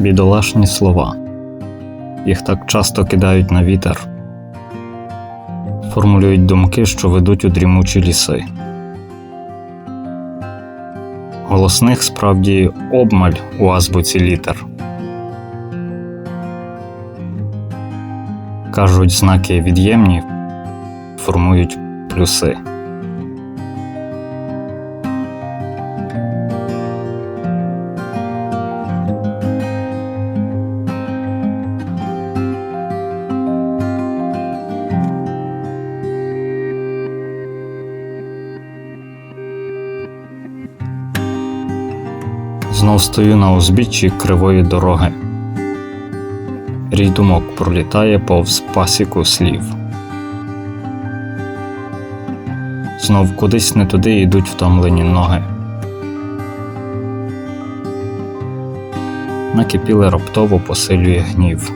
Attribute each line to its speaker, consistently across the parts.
Speaker 1: Бідолашні слова. Їх так часто кидають на вітер, формулюють думки, що ведуть у дрімучі ліси. Голосних справді обмаль у азбуці літер. Кажуть, знаки від'ємні формують плюси. Знов стою на узбіччі кривої дороги. Рій думок пролітає повз пасіку слів. Знов кудись не туди йдуть втомлені ноги. Накипіле раптово посилює гнів.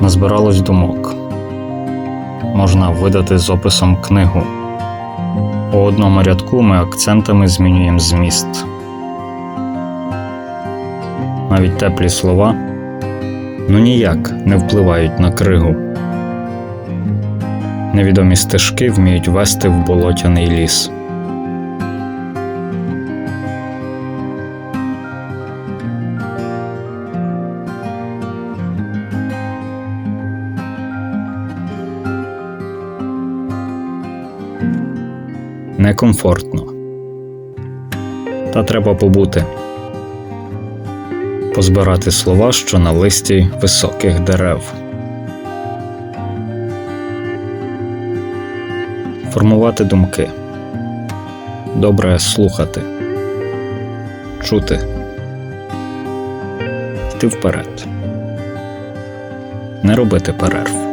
Speaker 1: Назбиралось думок. Можна видати з описом книгу. У одному рядку ми акцентами змінюємо зміст. Навіть теплі слова ну ніяк не впливають на кригу. Невідомі стежки вміють вести в болотяний ліс. Некомфортно. Та треба побути. Позбирати слова, що на листі високих дерев. Формувати думки. Добре слухати. Чути. Йти вперед. Не робити перерв.